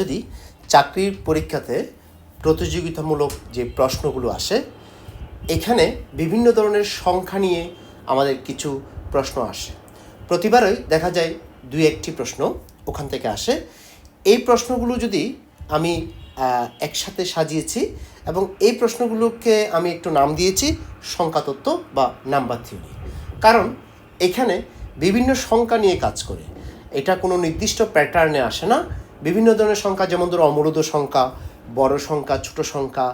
যদি চাকরির পরীক্ষাতে প্রতিযোগিতামূলক যে প্রশ্নগুলো আসে, এখানে বিভিন্ন ধরনের সংখ্যা নিয়ে আমাদের কিছু প্রশ্ন আসে। প্রতিবারই দেখা যায় দুই একটি প্রশ্ন ওখান থেকে আসে। এই প্রশ্নগুলো যদি আমি একসাথে সাজিয়েছি এবং এই প্রশ্নগুলোকে আমি একটু নাম দিয়েছি, সংখ্যাতত্ত্ব বা নাম্বার থিওরি। কারণ এখানে বিভিন্ন সংখ্যা নিয়ে কাজ করে। এটা কোনো নির্দিষ্ট প্যাটার্নে আসে না। বিভিন্ন ধরনের সংখ্যা, যেমন ধরো অমূলদ সংখ্যা, বড় সংখ্যা, ছোট সংখ্যা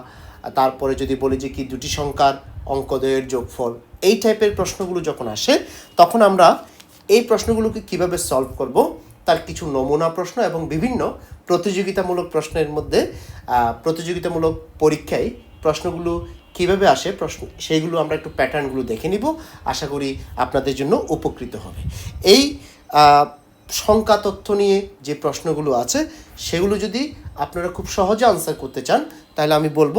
তারপরে যদি বলি যে কি দুটি সংখ্যার অঙ্কদয়ের যোগফল, এই টাইপের প্রশ্নগুলো যখন আসে, তখন আমরা এই প্রশ্নগুলোকে কীভাবে সলভ করব, তার কিছু নমুনা প্রশ্ন এবং বিভিন্ন প্রতিযোগিতামূলক প্রশ্নের মধ্যে প্রতিযোগিতামূলক পরীক্ষায় প্রশ্নগুলো কীভাবে আসে, প্রশ্ন, সেইগুলো আমরা একটু প্যাটার্নগুলো দেখে নিব। আশা করি আপনাদের জন্য উপকৃত হবে। এই সংখ্যা তথ্য নিয়ে যে প্রশ্নগুলো আছে, সেগুলো যদি আপনারা খুব সহজে আনসার করতে চান, তাহলে আমি বলব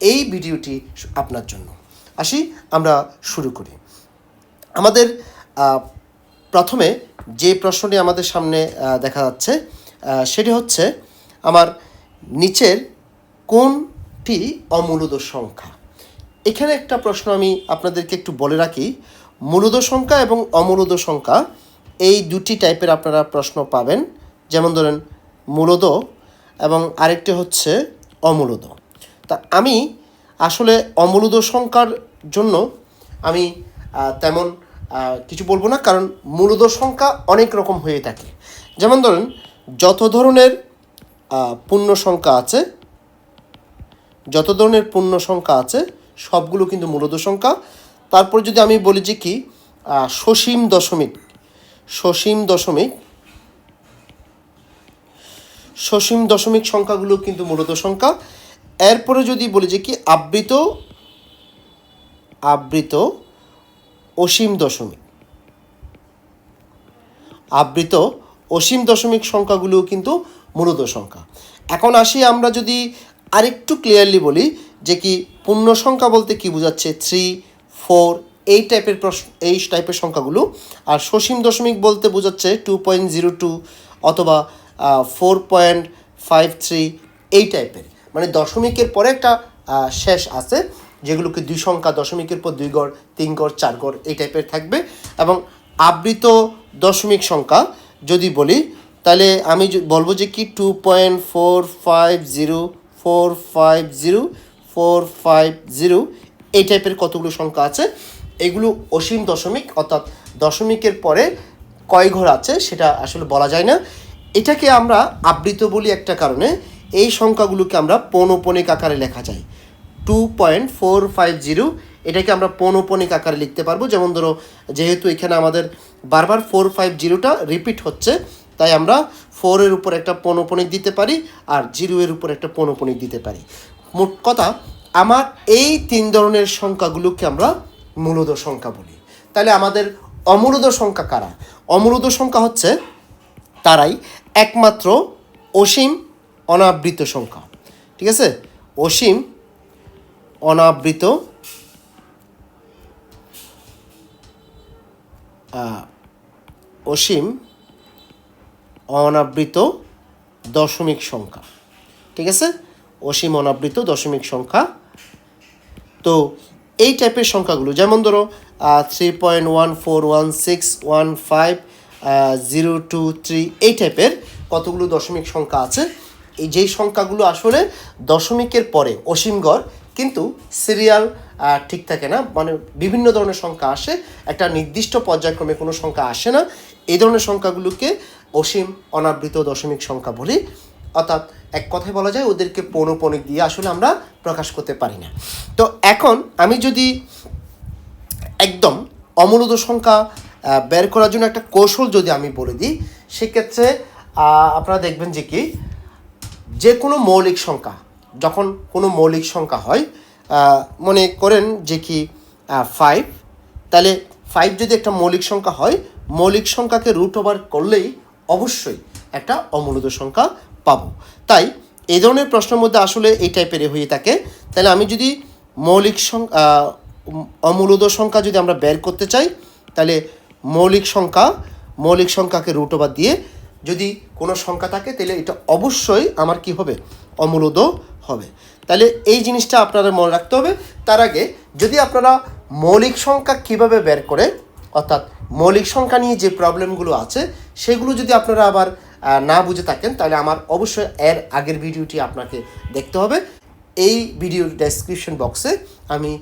এই ভিডিওটি আপনার জন্য। আসি, আমরা শুরু করি। আমাদের প্রথমে যে প্রশ্নটি আমাদের সামনে দেখা যাচ্ছে সেটি হচ্ছে আমার নিচের কোনটি অমূলদ সংখ্যা? এখানে একটা প্রশ্ন আমি আপনাদেরকে একটু বলে রাখি। মূলদ সংখ্যা এবং অমূলদ সংখ্যা এই দুটি টাইপের আপনারা প্রশ্ন পাবেন। যেমন ধরেন, মূলদ এবং আরেকটি হচ্ছে অমূলদ। তা আমি আসলে অমূলদ সংখ্যার জন্য আমি তেমন কিছু বলব না, কারণ মূলদ সংখ্যা অনেক রকম হয়ে থাকে। যেমন ধরেন, যত ধরনের পূর্ণ সংখ্যা আছে, যত ধরনের পূর্ণ সংখ্যা আছে, সবগুলো কিন্তু মূলদ সংখ্যা। তারপর যদি আমি বলি যে কি সসীম দশমিক সসীম দশমিক। সসীম দশমিক সংখ্যাগুলো কিন্তু মূলত সংখ্যা। এরপরে যদি বলি যে কি আবৃত আবৃত অসীম দশমিক। আবৃত অসীম দশমিক সংখ্যাগুলোও কিন্তু মূলত সংখ্যা। এখন আসি আমরা যদি আরেকটু ক্লিয়ারলি বলি যে কি পূর্ণ সংখ্যা বলতে কি বোঝাচ্ছে? থ্রি ফোর এই টাইপের প্রশ্ন, এই টাইপের সংখ্যাগুলো। আর সসীম দশমিক বলতে বোঝাচ্ছে টু পয়েন্ট জিরো টু অথবা ফোর পয়েন্ট ফাইভ থ্রি এই টাইপের মানে দশমিকের পরে একটা শেষ আছে, যেগুলোকে দুই সংখ্যা, দশমিকের পর দুই গড়, তিন গড়, চার গড়, এই টাইপের থাকবে। এবং আবৃত দশমিক সংখ্যা যদি বলি, তাহলে আমি বলব যে কি? Two point four five zero four five zero four five zero এই টাইপের কতগুলো সংখ্যা আছে? এগুলো অসীম দশমিক, অর্থাৎ দশমিকের পরে কয় ঘর আছে সেটা আসলে বলা যায় না। এটাকে আমরা আবৃত বলি একটা কারণে, এই সংখ্যাগুলোকে আমরা পৌনপনিক আকারে লেখা যায়। Two point four five zero এটাকে আমরা পৌনপনিক আকারে লিখতে পারব। যেমন ধরো, যেহেতু এখানে আমাদের বারবার ফোর ফাইভ জিরোটা রিপিট হচ্ছে, তাই আমরা ফোরের উপর একটা পৌনপনিক দিতে পারি আর জিরো এর উপর একটা পৌনপনিক দিতে পারি। মোট কথা, আমার এই তিন ধরনের সংখ্যাগুলোকে আমরা মূলদ সংখ্যা বলি। তাহলে আমাদের অমূলদ সংখ্যা কারা? অমূলদ সংখ্যা হচ্ছে তারাই একমাত্র অসীম অনাবৃত সংখ্যা। ঠিক আছে? অসীম অনাবৃত অসীম অনাবৃত দশমিক সংখ্যা। ঠিক আছে? অসীম অনাবৃত দশমিক সংখ্যা। তো এই টাইপের সংখ্যাগুলো, যেমন ধরো three point one four one six one five zero two three এই টাইপের কতগুলো দশমিক সংখ্যা আছে? এই যেই সংখ্যাগুলো আসলে দশমিকের পরে অসীম গড়, কিন্তু সিরিয়াল ঠিক থাকে না মানে বিভিন্ন ধরনের সংখ্যা আসে, একটা নির্দিষ্ট পর্যায়ক্রমে কোনো সংখ্যা আসে না, এই ধরনের সংখ্যাগুলোকে অসীম অনাবৃত দশমিক সংখ্যা বলি। অর্থাৎ এক কথায় বলা যায় ওদেরকে পৌনপনিক দিয়ে আসলে আমরা প্রকাশ করতে পারি না। তো এখন আমি যদি একদম অমূলদ সংখ্যা বের করার জন্য একটা কৌশল যদি আমি বলে দিই, সেক্ষেত্রে আপনারা দেখবেন যে কি, যে কোনো মৌলিক সংখ্যা, যখন কোনো মৌলিক সংখ্যা হয় মনে করেন যে কি ফাইভ তাহলে ফাইভ যদি একটা মৌলিক সংখ্যা হয়, মৌলিক সংখ্যাকে রুট ওভার করলেই অবশ্যই একটা অমূলদ সংখ্যা পাবো। তাই এই ধরনের প্রশ্নের মধ্যে আসলে এই টাইপের হয়ে থাকে। তাহলে আমি যদি মৌলিক সংখ্যা অমূলদ সংখ্যা যদি আমরা বের করতে চাই, তাহলে মৌলিক সংখ্যা, মৌলিক সংখ্যাকে রুট ওভার দিয়ে যদি কোনো সংখ্যা থাকে, তাহলে এটা অবশ্যই আমার কি হবে? অমূলদ হবে। তাহলে এই জিনিসটা আপনাদের মনে রাখতে হবে। তার আগে যদি আপনারা মৌলিক সংখ্যা কীভাবে বের করে, অর্থাৎ মৌলিক সংখ্যা নিয়ে যে প্রবলেমগুলো আছে, সেগুলো যদি আপনারা আবার না বুঝে থাকেন, তাহলে আমার অবশ্যই এর আগের ভিডিওটি আপনাকে দেখতে হবে। এই ভিডিওর ডেসক্রিপশন বক্সে আমি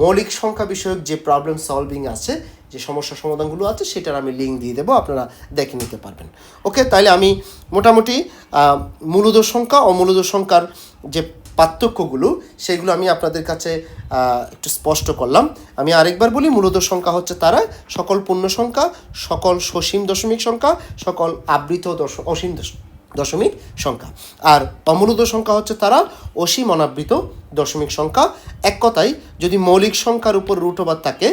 মৌলিক সংখ্যা বিষয়ক যে প্রবলেম সলভিং আছে, যে সমস্যা সমাধানগুলো আছে, সেটার আমি লিঙ্ক দিয়ে দেবো, আপনারা দেখে নিতে পারবেন। ওকে তাহলে আমি মোটামুটি মূলদ সংখ্যা ও মূলদ সংখ্যার যে পার্থক্যগুলো, সেগুলো আমি আপনাদের কাছে একটু স্পষ্ট করলাম। আমি আরেকবার বলি, মূলত সংখ্যা হচ্ছে তারা, সকল পূর্ণ সংখ্যা, সকল সসীম দশমিক সংখ্যা, সকল আবৃত দশ, অসীম দশমিক সংখ্যা। আর অমূলদ সংখ্যা হচ্ছে তারা, অসীম অনাবৃত দশমিক সংখ্যা। এক কথায়, যদি মৌলিক সংখ্যার উপর রুট থাকে,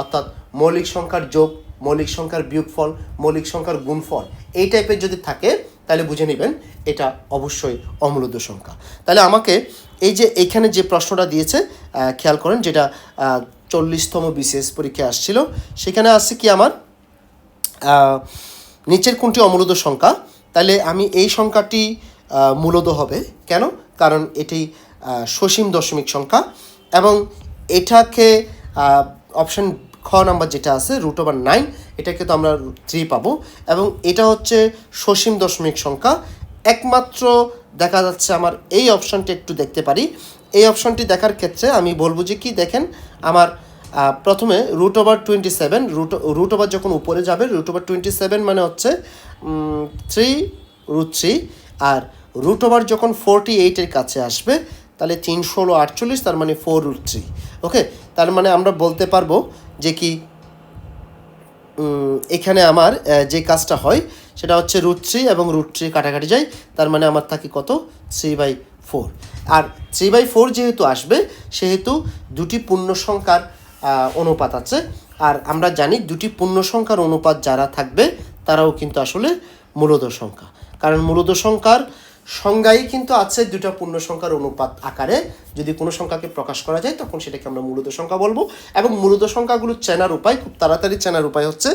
অর্থাৎ মৌলিক সংখ্যার যোগ, মৌলিক সংখ্যার বিয়োগফল, মৌলিক সংখ্যার গুণফল, এই টাইপের যদি থাকে তাহলে বুঝে নেবেন এটা অবশ্যই অমূলদ সংখ্যা। তাহলে আমাকে এই যে এইখানে যে প্রশ্নটা দিয়েছে খেয়াল করেন যেটা চল্লিশতম বিসিএস পরীক্ষায় আসছিল, সেখানে আছে কি আমার? নিচের কোনটি অমূলদ সংখ্যা? তাহলে আমি এই সংখ্যাটি মূলত হবে। কেন? কারণ এটি সসীম দশমিক সংখ্যা এবং এটাকে অপশন খ নাম্বার যেটা আছে, রুট ওভার নাইন এটাকে তো আমরা থ্রি পাবো। এবং এটা হচ্ছে সসীম দশমিক সংখ্যা। একমাত্র দেখা যাচ্ছে আমার এই অপশানটি একটু দেখতে পারি। এই অপশানটি দেখার ক্ষেত্রে আমি বলব যে কি দেখেন, আমার প্রথমে root over twenty seven root root over যখন উপরে যাবে রুট ওভার টোয়েন্টি সেভেন মানে হচ্ছে থ্রি রুট থ্রি আর রুট ওভার যখন ফোরটি এইটের কাছে আসবে, তাহলে তিন ষোলো আটচল্লিশ, তার মানে ফোর রুট থ্রি ওকে তার মানে আমরা বলতে পারব যে কি এখানে আমার যে কাজটা হয়, সেটা হচ্ছে রুট থ্রি এবং রুট থ্রি কাটাকাটি যায়। তার মানে আমার থাকে কত? Three by four R three by four যেহেতু আসবে, সেহেতু দুটি পূর্ণ সংখ্যার অনুপাত আছে। আর আমরা জানি দুটি পূর্ণ সংখ্যার অনুপাত যারা থাকবে, তারাও কিন্তু আসলে মূলদ সংখ্যা। কারণ মূলদ সংখ্যার সংজ্ঞাই কিন্তু আছে দুটা পূর্ণ সংখ্যার অনুপাত আকারে। যদি কোনো সংখ্যাকে প্রকাশ করা যায়, তখন সেটাকে আমরা মূলদ সংখ্যা বলব। এবং মূলদ সংখ্যাগুলো চেনার উপায়, খুব তাড়াতাড়ি চেনার উপায় হচ্ছে,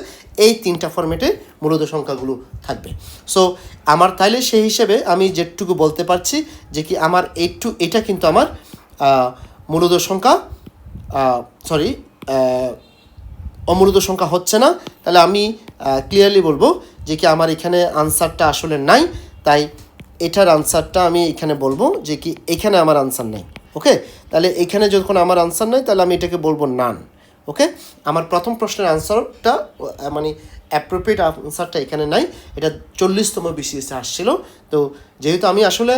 এই তিনটা ফরম্যাটে মূলদ সংখ্যাগুলো থাকবে। সো আমার তাইলে সেই হিসেবে আমি যেটুকু বলতে পারছি, যে কি আমার একটু এটা কিন্তু আমার মূলদ সংখ্যা সরি অমূলদ সংখ্যা হচ্ছে না। তাহলে আমি ক্লিয়ারলি বলব যে কি আমার এখানে আনসারটা আসলে নাই, তাই এটার আনসারটা আমি এখানে বলব যে কি এখানে আমার আনসার নেই ওকে তাহলে এখানে যখন আমার আনসার নাই, তাহলে আমি এটাকে বলব নান ওকে আমার প্রথম প্রশ্নের আনসারটা মানে অ্যাপ্রোপ্রিয়েট আনসারটা এখানে নাই, এটা চল্লিশতম বিসিএসে আসছিল। তো যেহেতু আমি আসলে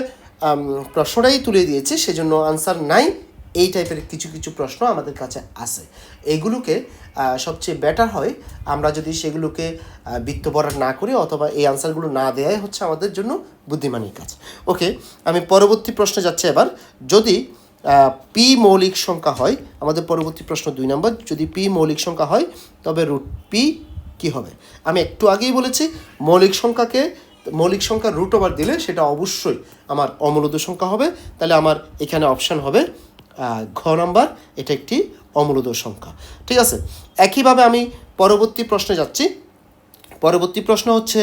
প্রশ্নটাই তুলে দিয়েছি, সেজন্য আনসার নাই। এই টাইপের কিছু কিছু প্রশ্ন আমাদের কাছে আছে। এইগুলোকে আহ, সবচেয়ে বেটার হয় আমরা যদি সেগুলোকে বৃত্তবরাট না করি অথবা এই আনসারগুলো না দেয়াই হচ্ছে আমাদের জন্য বুদ্ধিমানের কাজ। ওকে আমি পরবর্তী প্রশ্নে যাচ্ছি এবার। যদি পি মৌলিক সংখ্যা হয় আমাদের পরবর্তী প্রশ্ন দুই নম্বর যদি পি মৌলিক সংখ্যা হয় তবে রুট পি কি হবে? আমি একটু আগেই বলেছি মৌলিক সংখ্যাকে মৌলিক সংখ্যা রুট ওভার দিলে সেটা অবশ্যই আমার অমূলদ সংখ্যা হবে। তাহলে আমার এখানে অপশান হবে ঘ নাম্বার, এটা একটি অমূলদ সংখ্যা। ঠিক আছে? একইভাবে আমি পরবর্তী প্রশ্নে যাচ্ছি। পরবর্তী প্রশ্ন হচ্ছে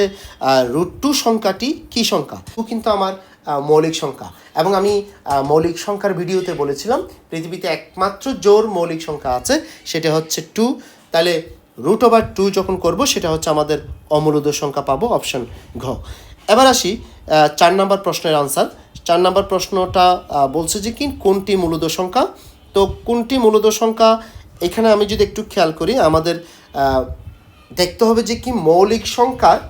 রুট টু সংখ্যাটি কী সংখ্যা? টু কিন্তু আমার মৌলিক সংখ্যা। এবং আমি মৌলিক সংখ্যার ভিডিওতে বলেছিলাম, পৃথিবীতে একমাত্র জোর মৌলিক সংখ্যা আছে, সেটা হচ্ছে টু তাহলে রুট ওভার টু যখন করব, সেটা হচ্ছে আমাদের অমূলদ সংখ্যা পাবো অপশন ঘ। এবার আসি চার নম্বর প্রশ্নের আনসার চার নম্বর প্রশ্নটা বলছে যে কি, কোনটি মূলদ সংখ্যা? তো কোনটি মূলদ সংখ্যা, এখানে আমি যদি একটু খেয়াল করি, আমাদের দেখতে হবে যে কি মৌলিক সংখ্যার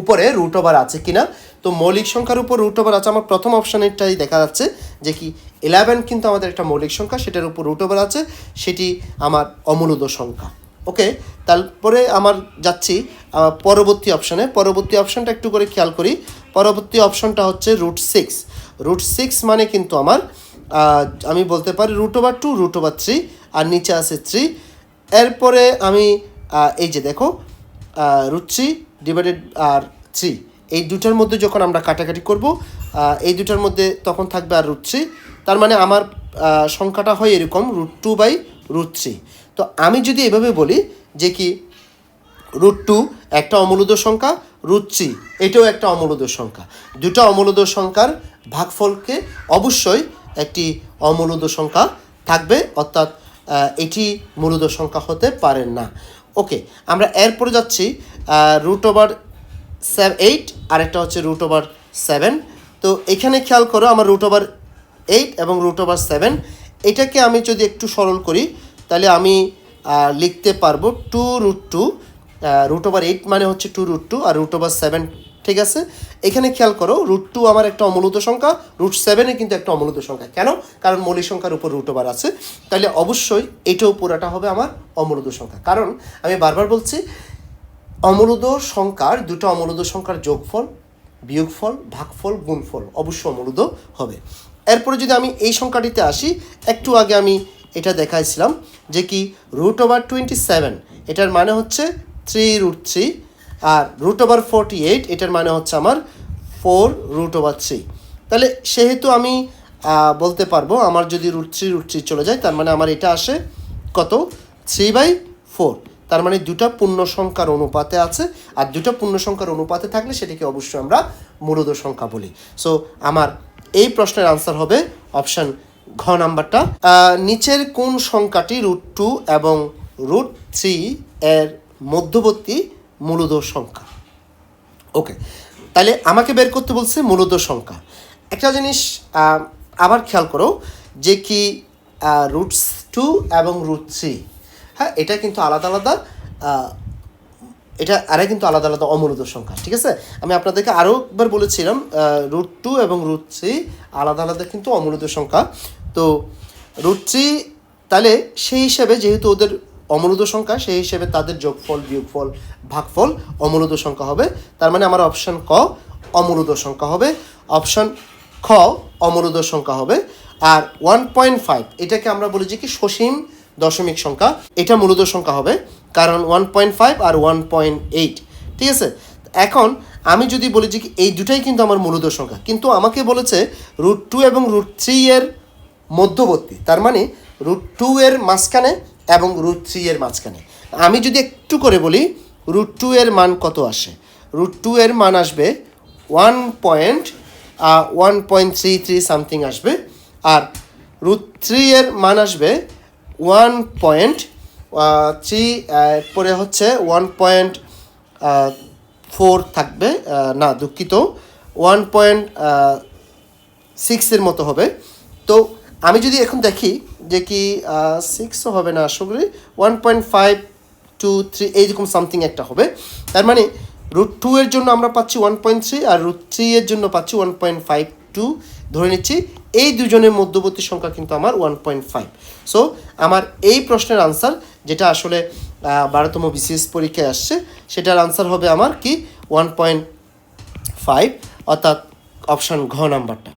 উপরে রুট ওভার আছে কিনা। তো মৌলিক সংখ্যার উপর রুট ওভার আছে, আমার প্রথম অপশানেরটাই দেখা যাচ্ছে যে কি ইলেভেন কিন্তু আমাদের একটা মৌলিক সংখ্যা, সেটার উপর রুট ওভার আছে, সেটি আমার অমূলদ সংখ্যা। ওকে, তারপরে আমার যাচ্ছি পরবর্তী অপশানে পরবর্তী অপশানটা একটু করে খেয়াল করি। পরবর্তী অপশনটা হচ্ছে রুট সিক্স। রুট সিক্স মানে কিন্তু আমার আমি বলতে পারি root over two, root over three, আর নিচে আছে থ্রি। এরপরে আমি এই যে দেখো রুট থ্রি ডিভাইডেড আর থ্রি। এই দুটার মধ্যে যখন আমরা কাটাকাটি করব এই দুটার মধ্যে তখন থাকবে আর রুট থ্রি। তার মানে আমার সংখ্যাটা হয় এরকম root two by root three. তো আমি যদি এভাবে বলি, যে কি রুট টু একটা অমূলদ সংখ্যা রুট থ্রি এটাও একটা অমূলদ সংখ্যা। দুটো অমূলদ সংখ্যার ভাগফলকে অবশ্যই একটি অমূলদ সংখ্যা থাকবে, অর্থাৎ এটি মূলদ সংখ্যা হতে পারে না। ওকে আমরা এরপরে যাচ্ছি রুট ওভার সেভ এইট আরেকটা হচ্ছে রুট ওভার সেভেন তো এখানে খেয়াল করো, আমার রুট ওভার এইট এবং রুট ওভার সেভেন এটাকে আমি যদি একটু সরল করি, তাহলে আমি লিখতে পারব two root two root over eight মানে হচ্ছে টু রুট টু আর রুট ওভার সেভেন ঠিক আছে? এখানে খেয়াল করো রুট টু আমার একটা অমূলত সংখ্যা রুট সেভেনে কিন্তু একটা অমূলত সংখ্যা। কেন? কারণ মৌলিক সংখ্যার উপর রুট ওভার আছে। তাহলে অবশ্যই এটাও পুরাটা হবে আমার অমূলত সংখ্যা। কারণ আমি বারবার বলছি অমূলদ সংখ্যার দুটো অমূলদ সংখ্যার যোগফল, বিয়োগফল, ভাগফল, গুণফল অবশ্য অমূলদ হবে। এরপরে যদি আমি এই সংখ্যাটিতে আসি, একটু আগে আমি এটা দেখাইছিলাম যে কি? রুট ওভার টোয়েন্টি সেভেন এটার মানে হচ্ছে থ্রি রুট থ্রি আর রুট ওভার ফোরটি এইট, এটার মানে হচ্ছে আমার ফোর রুট ওভার থ্রি। তাহলে সেহেতু আমি বলতে পারব আমার যদি রুট থ্রি রুট থ্রি চলে যায়, তার মানে আমার এটা আসে কত? Three by four. তার মানে দুটা পূর্ণ সংখ্যার অনুপাতে আছে, আর দুটা পূর্ণ সংখ্যার অনুপাতে থাকলে সেটাকে অবশ্যই আমরা মূলদ সংখ্যা বলি। সো আমার এই প্রশ্নের আনসার হবে অপশান ঘ নাম্বারটা। নিচের কোন সংখ্যাটি রুট টু এবং রুট থ্রি এর মধ্যবর্তী মূলদ সংখ্যা। ওকে তাহলে আমাকে বের করতে বলছে মূলত সংখ্যা। একটা জিনিস আবার খেয়াল করো যে কি রুটস টু এবং রুট থ্রি হ্যাঁ এটা কিন্তু আলাদা আলাদা এটা, আরে কিন্তু আলাদা আলাদা অমূলত সংখ্যা, ঠিক আছে? আমি আপনাদেরকে আরও একবার বলেছিলাম রুট টু এবং রুট থ্রি আলাদা আলাদা কিন্তু অমূলত সংখ্যা। তো রুট থ্রি তাহলে সেই হিসাবে যেহেতু ওদের অমূলত সংখ্যা, সেই হিসেবে তাদের যোগফল, বিয়োগফল, ভাগফল অমূলত সংখ্যা হবে। তার মানে আমার অপশান ক অমূলত সংখ্যা হবে। অপশান খ অমূলত সংখ্যা হবে। আর ওয়ান পয়েন্ট ফাইভ এটাকে আমরা বলি যে কি সসীম দশমিক সংখ্যা, এটা মূলত সংখ্যা হবে। কারণ ওয়ান পয়েন্ট ফাইভ আর ওয়ান পয়েন্ট এইট ঠিক আছে? এখন আমি যদি বলি যে কি এই দুটাই কিন্তু আমার মূলত সংখ্যা, কিন্তু আমাকে বলেছে রুট টু এবং রুট থ্রি এর মধ্যবর্তী। তার মানে রুট টু এর মাঝখানে এবং রুট থ্রি এর মাঝখানে। আমি যদি একটু করে বলি রুট টু এর মান কত আসে? রুট টু এর মান আসবে one point one point three three something আসবে। আর রুট থ্রি এর মান আসবে ওয়ান পয়েন্ট থ্রি পরে হচ্ছে ওয়ান পয়েন্ট ফোর থাকবে। না, দুঃখিত। ওয়ান পয়েন্ট সিক্সের মতো হবে। তো আমি যদি এখন দেখি যে কি সিক্সও হবে না আশা করি one point five two three এইরকম সামথিং একটা হবে। তার মানে রুট টু এর জন্য আমরা পাচ্ছি ওয়ান পয়েন্ট থ্রি আর রুট থ্রি এর জন্য পাচ্ছি ওয়ান পয়েন্ট ফাইভ টু ধরে নিচ্ছি, এই দুজনের মধ্যবর্তী সংখ্যা কিন্তু আমার ওয়ান পয়েন্ট ফাইভ সো আমার এই প্রশ্নের আনসার যেটা আসলে বারোতম বিসিএস পরীক্ষায় আসছে, সেটার আনসার হবে আমার কি? ওয়ান পয়েন্ট ফাইভ অর্থাৎ অপশান ঘ নাম্বারটা।